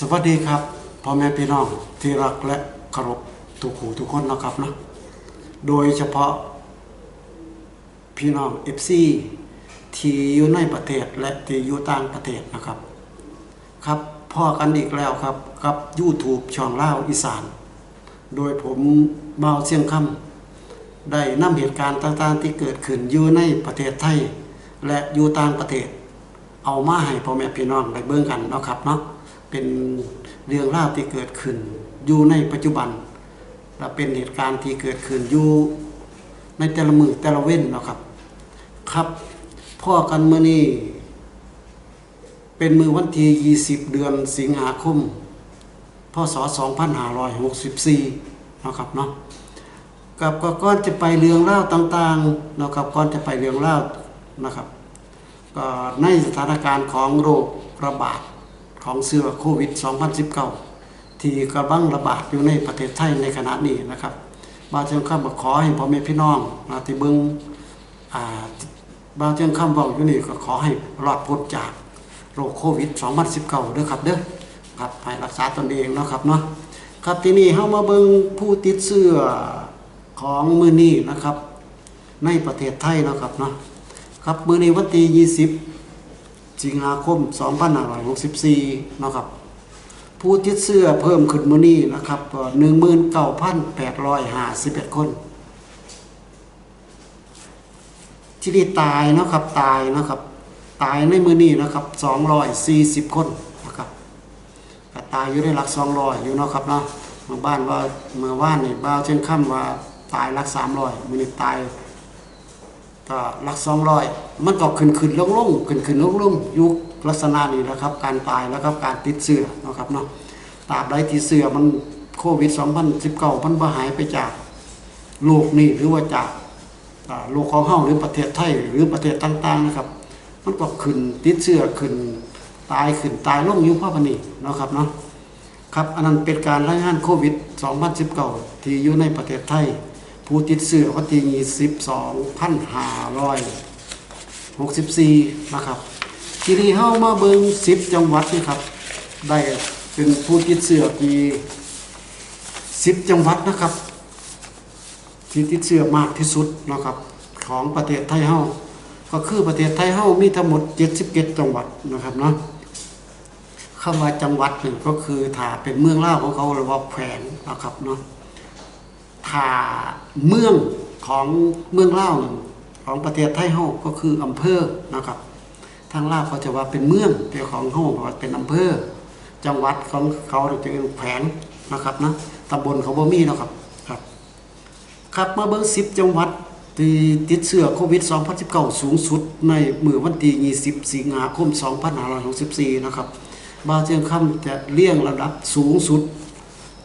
สวัสดีครับพ่อแม่พี่น้องที่รักและเคารพทุกหูทุกคนนะครับนะโดยเฉพาะพี่น้องเอฟซีที่อยู่ในประเทศและที่อยู่ต่างประเทศนะครับ ครับพ่อกันอีกแล้วครับกับ YouTube ช่องเล่าอีสาน โดยผมเบาวเสียงคำได้นำเหตุการณ์ต่างๆ ที่เกิดขึ้นอยู่ในประเทศไทย และอยู่ต่างประเทศ เอามาให้พ่อแม่พี่น้องได้เบิ่งกันนะครับเนาะ เป็นเรื่องราวที่เกิดขึ้น อยู่ในปัจจุบันและเป็นเหตุการณ์ที่เกิดขึ้นอยู่ในแต่ละมือแต่ละเว้นเนาะครับ ครับพ่อกันเมื่อนี้เป็นมือวันที่20 เดือนสิงหาคมพศ2564นาะครับเนาะกับก็ก่อนจะไปเรื่องเล่าวต่างๆนะครับก่อนจะไปเรื่องเล่าวนะครับก็ในสถานการณ์ของโรคระบาด ของเชื้อโควิด 2019 ที่กำลังระบาดอยู่ในประเทศไทยในขณะนี้นะครับบาเจียงคำบอกขอให้พ่อแม่พี่น้องนะที่เบิงอ่าบาเจียงคำบอกอยู่นี่ก็ขอให้รอดพ้นจากโรคโควิด 2019ด้วยครับเด้อครับให้รักษาตนเองนะครับเนาะครับที่นี่เฮามาเบิ้งผู้ติดเชื้อของมือนี้นะครับ ในประเทศไทยนะครับเนาะครับมือนี้วันที่20 สิงหาคม 2564นะครับผู้ติดเชื้อเพิ่มขึ้นมื้อนี้นะครับ19,851 คน ที่นี่ตายนะครับตายนะครับตายในมื้อนี้นะครับ240 คนนะครับก็ตายอยู่ในหลัก 200 อยู่นะครับเนาะเมื่อบ้านว่าเมื่อว่านนี่บ้าวเช่นค่ำว่าตายหลัก 300มื้อนี้ตาย ก็หลักสองร้อยมันก็ขึ้นขึ้นลงลงขึ้นขึ้นลงลงยุคลักษณะนี้นะครับ การตายแล้วก็การติดเชื้อนะครับเนาะตราบใดที่เชื้อมันโควิด 2019มันบ่หายไปจากโลกนี้หรือว่าจากโลกของเฮาหรือประเทศไทยหรือประเทศต่างๆนะครับ มันก็ขึ้นติดเชื้อขึ้นตายขึ้นตายลงอยู่พราะพันนี้เนาะครับเนาะครับอันนั้นเป็นการรายงานโควิด 2019 ที่อยู่ในประเทศไทย ผู้ติดเชื้อวันที่22,564นะครับทีนี้เฮามาเบิ่ง10จังหวัดนี่ครับ ได้เป็นผู้ติดเชื้อที่10จังหวัดนะครับ ที่ติดเชื้อมากที่สุดนะครับ ของประเทศไทยเฮาก็คือประเทศไทยเฮามีทั้งหมด77จังหวัดนะครับเนาะคำว่าจังหวัดหนึ่งก็คือถ้าเป็นเมืองล่าของเขาเรียกว่าแขวงนะครับเนาะ ถ้าเมืองของเมืองเล่าวของประเทศไทยเฮาก็คืออำเภอนะครับทางลาวเขาจะว่าเป็นเมืองแต่ของเฮาว่าเป็นอำเภอ จังหวัดของเขาจะเป็นแขวงนะครับนะตำบลเขาบ่มีนะครับครับครับมาเบิ่ง10จังหวัดที่ติดเชื้อโควิด 2019 สูงสุดในมือวันที่20 สิงหาคม 2564 นะครับบาเจียงคำจะเลี่ยงระดับสูงสุด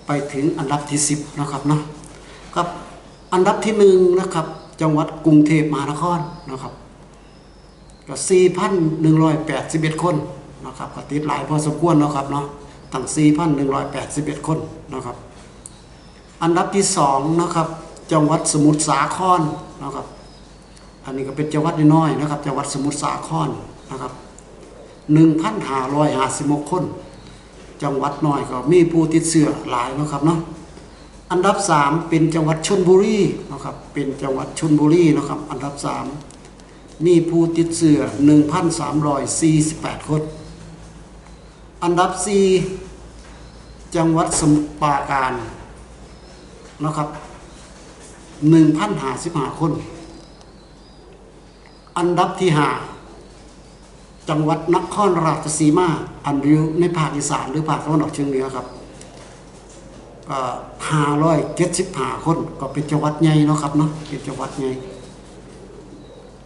ไปถึงอันดับที่ 10 นะครับเนาะ ครับ อันดับที่หนึ่งนะครับ จังหวัดกรุงเทพมหานครนะครับก็4,181 คนนะครับก็ติดหลายพอสมควรนะครับเนาะตั้ง 4,181 คนนะครับ อันดับที่สองนะครับ จังหวัดสมุทรสาครนะครับ อันนี้ก็เป็นจังหวัดน้อยๆนะครับ จังหวัดสมุทรสาครนะครับ1,556 คน จังหวัดน้อยก็มีผู้ติดเชื้อหลายนะครับเนาะ อันดับ 3 เป็นจังหวัดชนบุรีนะครับเป็นจังหวัดชนบุรีนะครับ อันดับ 3 มีผู้ติดเชื้อ1,348 คน อันดับ 4 จังหวัดสมุทรปราการนะครับ1,055 คน อันดับที่ 5 จังหวัดนครราชสีมา อันอยู่ในภาคอีสานหรือภาคตะวันออกเฉียงเหนือครับ ห้าร้อยเจ็ดสิบห้าคนก็เป็นจังหวัดใหญ่เนาะครับเนาะเป็นจังหวัดใหญ่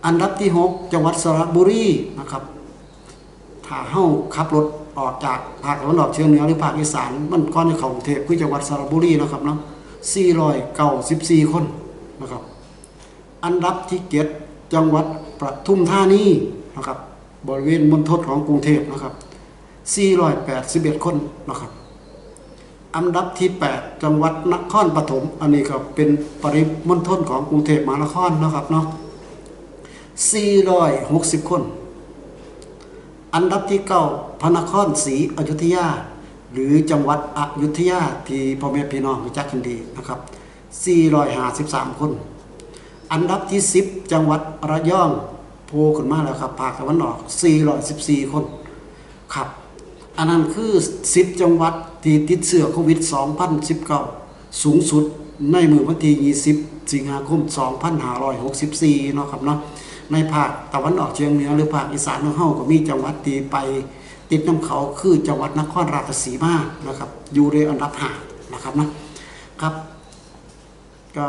อันดับที่หกจังหวัดสระบุรีนะครับถ้าเฮาขับรถออกจากภาคตะวันออกเฉียงเหนือหรือภาคอีสานมันก่อนจะเขากรุงเทพคือจังหวัดสระบุรีนะครับเนาะสี่ร้อยเก้าสิบสี่คนนะครับ อันดับที่เจ็ดจังหวัดปทุมธานีนะครับบริเวณมณฑลของกรุงเทพนะครับ481 คนนะครับ อันดับที่ 8 จังหวัดนครปฐมอันนี้ก็เป็นปริมณฑลของกรุงเทพมหานครนะครับเนาะ460 คน อันดับที่9พระนครศรีอยุธยา หรือจังหวัดอยุธยาที่พ่อแม่พี่น้องรู้จักกันดีนะครับ453 คน อันดับที่ 10 จังหวัดระยองโผล่ขึ้นมาแล้วครับภาคตะวันออก 414 คนครับ อันนั้นคือ 10 จังหวัด ที่ติดเชื้อโควิด 2019 สูงสุดในมือวันที่ 20 สิงหาคม 2564 เนาะครับเนาะในภาคตะวันออกเฉียงเหนือหรือภาคอีสานของเฮาก็มีจังหวัดที่ไปติดน้ำเขาคือจังหวัดนครราชสีมานะครับอยู่ในอันดับหานะครับนะครับก็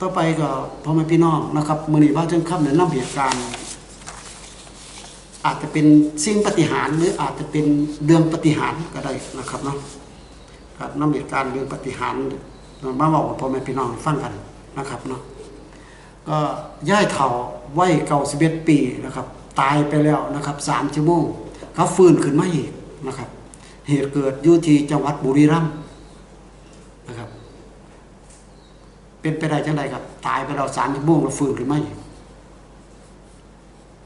ต่อไปก็พ่อแม่พี่น้องนะครับมือนี้ว่าถึงคำแนะนำเหตุการณ์ อาจจะเป็นสิ่งปฏิหารหรืออาจจะเป็นเรื่องปฏิหารก็ได้นะครับเนาะครับนำเหตุการณ์เรื่องปฏิหารมาบอกพ่อแม่พี่น้องฟังกันนะครับเนาะก็ย่ายเถ่าไว้เก่าสิบเอ็ดปีนะครับ ตายไปแล้วนะครับสามชั่วโมงเขาฟื้นขึ้นมาอีกนะครับ เหตุเกิดอยู่ที่จังหวัดบุรีรัมย์นะครับ เป็นไปได้จังไดครับ ตายไปแล้วสามชั่วโมงแล้วฟื้นขึ้นมาอีก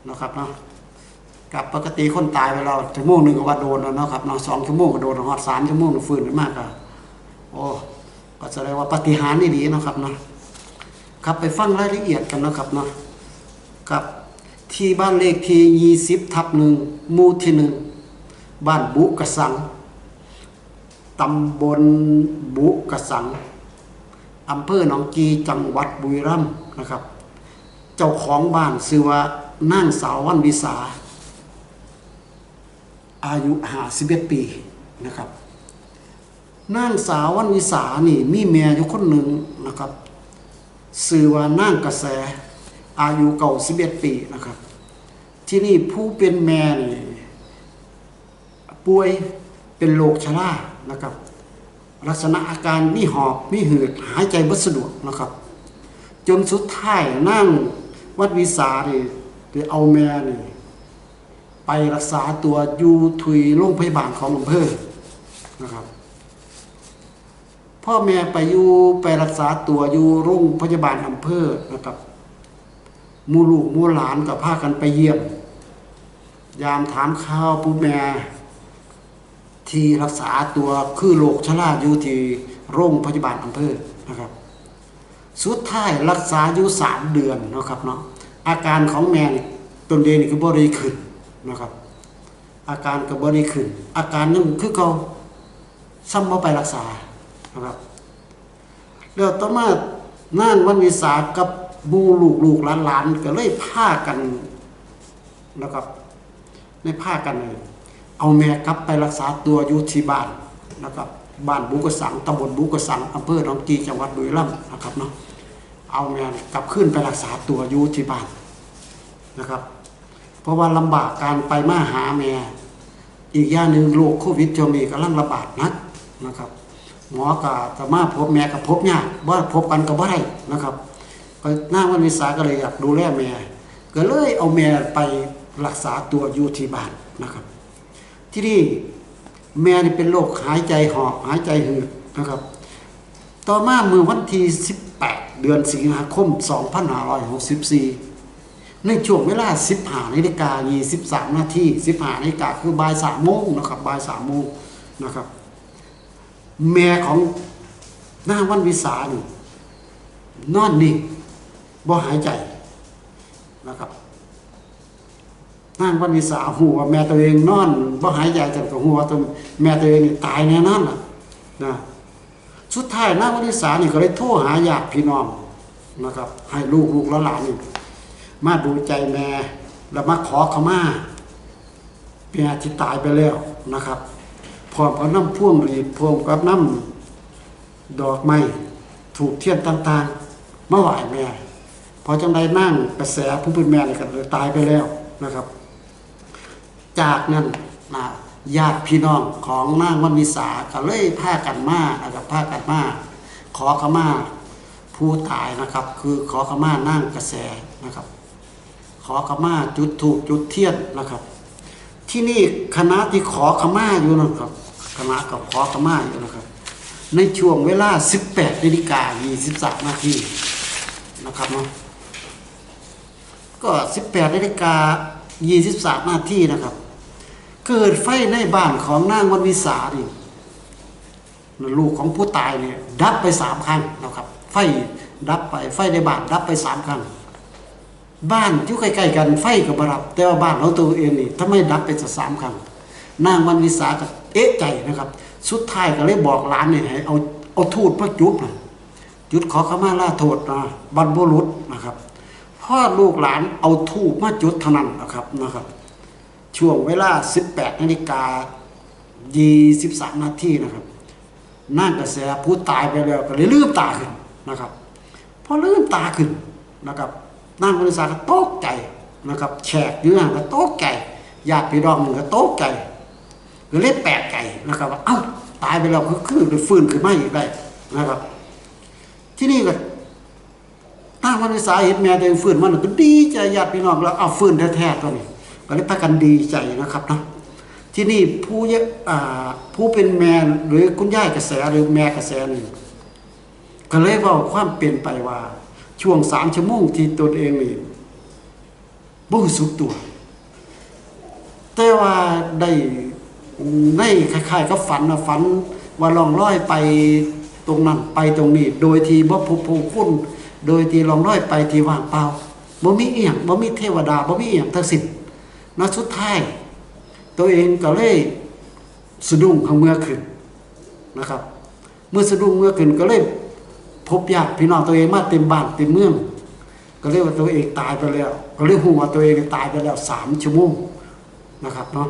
นะครับเนาะ กับปกติคนตายไปแล้วชั่วโมงหนึ่งก็ว่าโดนแล้วนะครับนาะสองชั่วโมงก็โดนหอดสามชั่วโมงฟื้นขึ้นมากก็โอ้ก็แสดงว่าปฏิหารนี่ดีนะครับเนาะครับไปฟังรายละเอียดกันนะครับเนาะครับที่บ้านเลขที่ยี่สิบทับหนึ่งมู่ที่หนึ่งบ้านบุกระสังตำบลบุกระสังอำเภอหนองกีจังหวัดบุรีรัมย์นะครับ เจ้าของบ้านชื่อว่านางสาววันวิสา อายุห้าสิบเอ็ดปีนะครับนางสาววันวิสานี่มีเมียอยู่คนหนึ่งนะครับสื่อว่านางกระแสอายุเก่าสิบเอ็ดปีนะครับ ที่นี่ผู้เป็นแม่นี่ป่วยเป็นโรคชรานะครับ ลักษณะอาการมีหอบมีหืดหายใจบ่สะดวกนะครับ จนสุดท้ายนั่งวัดวิสานี่ได้เอาแม่นี่ ไปรักษาตัวอยู่ทุยโรงพยาบาลของอำเภอนะครับ พ่อแม่ไปอยู่ไปรักษาตัวอยู่โรงพยาบาลอำเภอนะครับมูลูกมูหลานก็พากันไปเยี่ยม ยามถามข่าวผู้แม่ที่รักษาตัวคือโรคชราอยู่ที่โรงพยาบาลอำเภอนะครับ สุดท้ายรักษาอยู่สามเดือนนะครับเนาะอาการของแม่ตนเดนี่ก็บ่ได้ขึ้น นะครับ อาการก็บ่ได้ขึ้น อาการนั่นคือเขาซ้ำมาไปรักษานะครับแล้วต่อมานางวันวิสากับบูลูกลูกหลานหลานก็เลยพากันนะครับในพากันเลยเอาแม่กลับไปรักษาตัวอยู่ที่บ้านนะครับบ้านบุกสังตำบลบุกสังอำเภอหนองกีจังหวัดบุรีรัมย์นะครับเนาะเอาแม่กลับขึ้นไปรักษาตัวอยู่ที่บ้านนะครับ เพราะว่าลำบากการไปมาหาแม่อีกอย่างหนึ่งโรคโควิดช่วงนี้กำลังระบาดนักนะครับ หมอก็จะมาพบแม่กับพบยากว่าพบกันก็บ่ได้นะครับก็นาวันวิสาก็เลยอยากดูแลแม่ก็เลยเอาแม่ไปรักษาตัวอยู่ที่บ้านนะครับ ที่นี่แม่นี่เป็นโรคหายใจหอบหายใจหืดนะครับ ต่อมาเมื่อวันที่18 เดือนสิงหาคม 2564 ในช่วงเวลา 15นาฬิกา23นาที15นาฬิกาคือบ่าย3โมงนะครับบ่าย3โมงนะครับ แม่ของนางวันวิสานี่นอนนิ่งบ่หายใจนะครับนางวันวิสาหัวแม่ตัวเองนอนบ่หายใจแต่ก็หัวตัวแม่ตัวเองนี่ตายแน่นอนล่ะนะสุดท้ายนางวันวิสานี่ก็เลยโทรหาญาติพี่น้องนะครับ ให้ลูกลูกและหลานนี่ มาดูใจแม่แล้วมาขอขมาแม่ที่ตายไปแล้วนะครับพร้อมกับน้ำพ่วงหรีดพร้อมกับน้ำดอกไม้ถูกเทียนต่างๆมาไหวแม่พอจังได้นั่งกระแสผู้เป็นแม่เลยกันเลยตายไปแล้วนะครับ จากนั้นนะญาติพี่น้องของนางวันวิสาก็เลยพากันมานะครับพากันมาขอขมาผู้ตายนะครับ คือขอขมานั่งกระแสนะครับ ขอขมาจุดถูกจุดเทียนนะครับ ที่นี่คณะที่ขอขมาอยู่นะครับคณะกับขอขมาอยู่นะครับ ในช่วงเวลา 18นาฬิกา23นาทีนะครับเนาะก็ 18นาฬิกา23นาทีนะครับ เกิดไฟในบ้านของนางวันวิสาดิลูกของผู้ตายเนี่ยดับไปสามครั้งนะครับ ไฟดับไปไฟในบ้านดับไปสามครั้ง บ้านอยู่ใกล้ๆกันไฟก็บรับ แต่ว่าบ้านของตัวเองนี่ทำไมดับไปสักสามครั้งนางวันวิสาก็เอ๊ะใจนะครับ สุดท้ายก็เลยบอกหลานเนี่ยให้เอาเอาทูดมาจุดนะจุดขอขมาลาโทษนะบรรพบุรุษนะครับพ่อลูกหลานเอาทูบมาจุดเท่านั้นนะครับนะครับ ช่วงเวลา 18นาฬิกา23นาทีนะครับนั่งกระแสผู้ตายไปแล้วก็เลยลืมตาขึ้นนะครับพอลืมตาขึ้นนะครับ นั่งบริษัทก็โต๊ะไกใจนะครับแขกอยู่นั่นก็ตกใจญาติพี่น้องมันก็โตกใจก็เลยแปลกใจนะครับว่าเอ้าตายไปแล้วก็คือได้ฟื้นขึ้นมาอีกได้นะครับ ที่นี่ก็ตั้งวันวิสาเห็นแม่ตัวเองฟื้นมันก็ดีใจญาติพี่น้องแล้วเอาฟื้นแท้ๆตัวนี้ก็เลยพากันดีใจนะครับเนาะที่นี่ผู้เยอ่าผู้เป็นแม่หรือคุณย่ายกระแสหรือแม่กระแสนี่ก็เลยเว่าความเปลี่ยนไปว่า ช่วงสามชั่วโมงที่ตนเองนี่บ่รู้สึกตัว แต่ว่าได้ในคล้ายๆกับฝันนะฝันว่าลองลอยไปตรงนั้นไปตรงนี้ โดยที่บ่พบผู้คุณโดยที่ลองลอยไปที่ว่างเปล่าบ่มีเอียงบ่มีเทวดาบ่มีเอียงทั้งสิ้นณสุดท้าย ตัวเองก็เลยสะดุ้งข้างเมื่อขึ้นนะครับ เมื่อสะดุ้งเมื่อขึ้นก็เลย พบญาติพี่น้องตัวเองมาเต็มบ้านเต็มเมือง ก็เรียกว่าตัวเองตายไปแล้ว ก็เรียกหัวตัวเองตายไปแล้วสามชั่วโมงนะครับเนาะ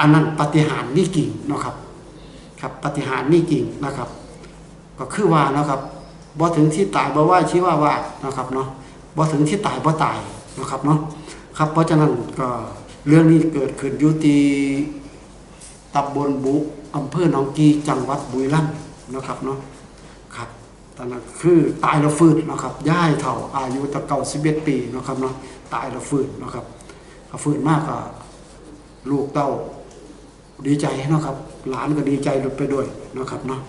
อันนั้นปฏิหารนี่กิ่งนะครับ ครับปฏิหารนี่กิ่งนะครับ ก็คือว่านะครับบ่ถึงที่ตายบ่ว่าชี้ว่าว่านะครับเนาะบ่ถึงที่ตายบ่ตายนะครับเนาะครับเพราะฉะนั้นก็เรื่องนี้เกิดขึ้นอยู่ที่ตำบลบุอำเภอหนองกีจังหวัดบุรีรัมย์นะครับเนาะ ตอนนั้นคือตายแล้วฟื้นนะครับย่ายเฒ่าอายุตะเก่า11ปีนะครับเนาะตายแล้วฟื้นนะครับฟื้นมากก็ลูกเต้าดีใจนะครับหลานก็ดีใจไปด้วยนะครับเนาะ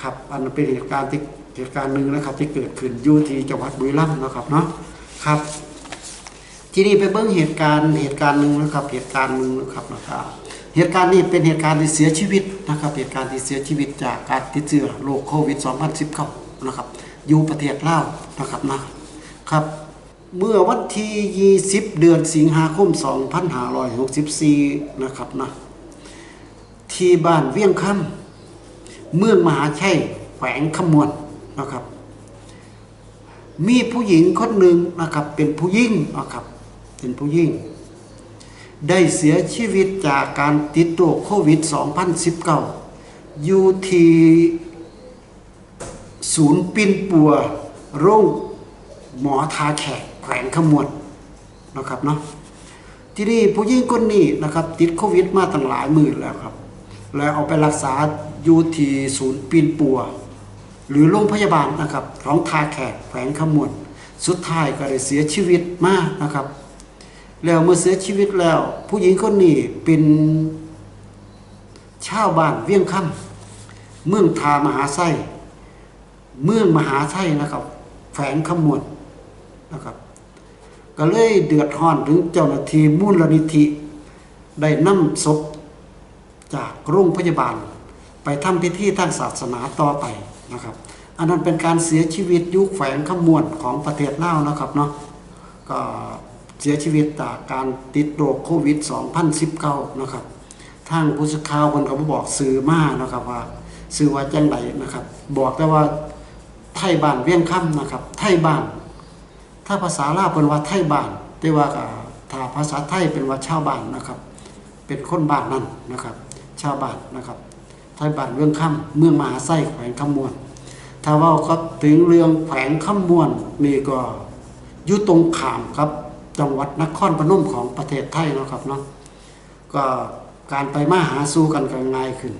ครับอันนั้นเป็นเหตุการณ์ที่เหตุการณ์หนึ่งนะครับ ที่เกิดขึ้นอยู่ที่จังหวัดบุรีรัมย์นะครับเนาะครับ ที่นี่ไปเบิ้งเหตุการณ์เหตุการณ์หนึ่งนะครับ เหตุการณ์หนึ่งนะครับนะครับเหตุการณ์นี้เป็นเหตุการณ์ที่เสียชีวิตนะครับ เหตุการณ์ที่เสียชีวิตจากการติดเชื้อโรคโควิด 2019 นะครับ อยู่ประเทศลาวนะครับนะครับ เมื่อวันที่ 20 เดือนสิงหาคม 2564 นะครับนะที่บ้านเวียงคำเมืองมหาชัยแขวงขมวนนะครับ มีผู้หญิงคนหนึ่งนะครับ เป็นผู้หญิงนะครับเป็นผู้หญิงได้เสียชีวิตจากการติดโรคโควิด 2019 อยู่ที่ ศูนย์ปินปัวโรงหมอทาแขกแขวงขมวนนะครับเนาะที่นี่ผู้หญิงคนนี้นะครับ ติดโควิดมาตั้งหลายหมื่นแล้วครับ แล้วเอาไปรักษาอยู่ที่ศูนย์ปีนปัว หรือโรงพยาบาลนะครับของทาแขกแขวงขมวนสุดท้ายก็ได้เสียชีวิตมากนะครับ แล้วเมื่อเสียชีวิตแล้ว ผู้หญิงคนนี้เป็นชาวบ้านเวียงค่ำเมืองทามหาไส้ เมืองมหาไส้นะครับ แฝงขมวนนะครับ ก็เลยเดือดร้อนถึงเจ้าหน้าที่มูลนิธิ ได้นำศพจากโรงพยาบาล ไปทำพิธีทางศาสนาต่อไปนะครับ อันนั้นเป็นการเสียชีวิตยุคแฝงขมวนของประเทศลาวนะครับเนาะก็เสียชีวิตจากการติดโรคโควิด 2019 นะครับทางผู้สื่อข่าวคนก็มาบอกสื่อมานะครับว่าสื่อว่าจังไดนะครับ บอกแต่ว่า ไทยบ้านเวียงค่ำนะครับ ไทยบ้าน ถ้าภาษาลาวเป็นว่าไทยบ้าน แต่ว่าถ้าภาษาไทยเป็นว่าชาวบ้านนะครับ เป็นคนบ้านนั่นนะครับ ชาวบ้านนะครับ ไทยบ้านเมืองค่ำเมืองมหาไส้แขวงขมวนถ้าว่าครับถึงเรื่องแขวงขมวนนี่ก็อยู่ตรงขามครับจังหวัดนครพนมของประเทศไทยนะครับเนาะก็การไปมาหาสู่กันก็ง่ายขึ้น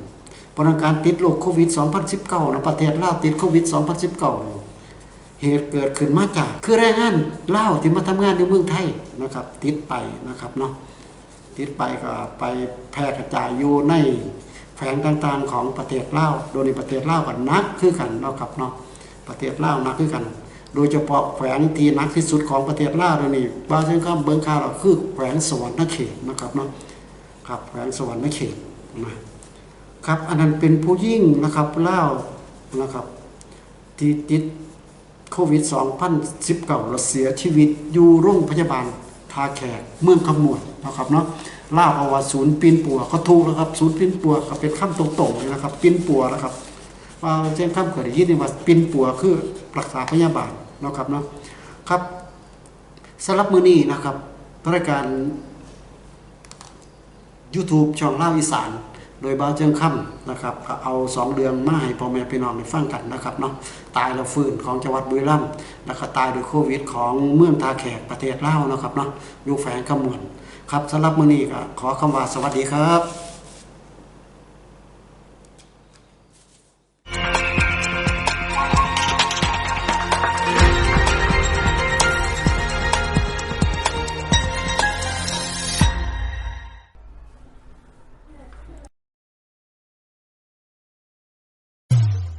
เพราะฉะนั้นการติดโรคโควิด 2019นะประเทศลาวติดโควิด 2019 เหตุเกิดขึ้นมาจาก คือแรงงานเล่าวที่มาทำงานในเมืองไทยนะครับ ติดไปนะครับเนาะติดไปก็ไปแพร่กระจายอยู่ในแฝงต่างๆของประเทศลาวโดยในประเทศลาวก็นักคือกันเนาะครับเนาะประเทศลาวนักคือกัน โดยเฉพาะแขวงที่นักที่สุดของประเทศลาวเดี๋ยวนี้บางเช่นก็เบิ้งข่าวเราคือแขวงสวรรณเขตนะครับเนาะครับแขวงสวรรณเขตนะ ครับ อันนั้นเป็นผู้ยิ่งนะครับเล่านะครับ ที่ติดโควิด2019แล้วเสียชีวิตอยู่โรงพยาบาลทาแขกเมืองขมวดนะครับเนาะเล่าเอาว่าศูนย์ปีนปัวเขาถูกแล้วครับ ศูนย์ปีนปัวก็เป็นคำตรงๆเลยนะครับปีนปัวนะครับ ว่าเช่นคำเคยได้ยินนี่ว่าปีนปัวคือรักษาพยาบาลนะครับเนาะครับสำหรับมือนี้นะครับรายการ YouTube ช่องเล่าอีสาน โดยบ้าเจิงค่ำนะครับก็เอาสองเดือนมาให้พ่อแม่พี่น้องได้ฟังกันนะครับเนาะตายแล้วฟื้นของจังหวัดบุรีรัมย์แล้วก็ตายด้วยโควิดของเมืองทาแขกประเทศลาวนะครับเนาะอยู่แฝงขมวนครับสำหรับมื้อนี้ก็ขอคำว่าสวัสดีครับ